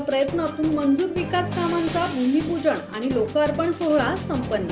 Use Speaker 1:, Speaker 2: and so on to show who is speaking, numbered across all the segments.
Speaker 1: प्रयत्नातून मंजूर विकास कामांचा भूमिपूजन आणि लोकार्पण सोहळा संपन्न.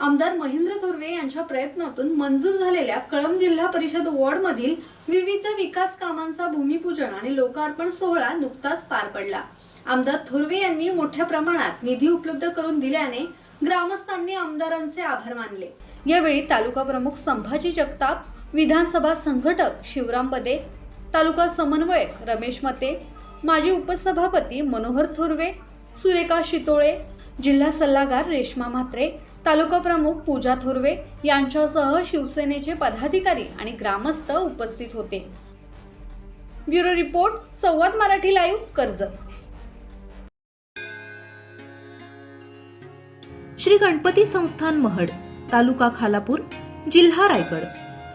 Speaker 1: आमदार महेंद्र थोरवे यांच्या प्रयत्नातून मंजूर झालेल्या कळंब जिल्हा परिषद वॉर्डमधील विविध विकास कामांचा भूमिपूजन आणि लोकार्पण सोहळा नुकताच पार पडला. आमदार थोरवे यांनी मोठ्या प्रमाणात निधी उपलब्ध करून दिल्याने ग्रामस्थांनी आमदारांचे आभार मानले. यावेळी तालुका प्रमुख संभाजी जगताप विधानसभा संघटक शिवराम बदे तालुका समन्वयक रमेश मते माजी उपसभापती मनोहर थोरवे सुरेखा शितोळे जिल्हा सल्लागार रेश्मा म्हात्रे तालुका प्रमुख पूजा थोरवे यांच्यासह शिवसेनेचे पदाधिकारी आणि ग्रामस्थ उपस्थित होते. Bureau report Samvad Marathi live Karjat.
Speaker 2: Shri Ganpati Sansthan Mahad taluka Khalapur जिल्हा रायगड.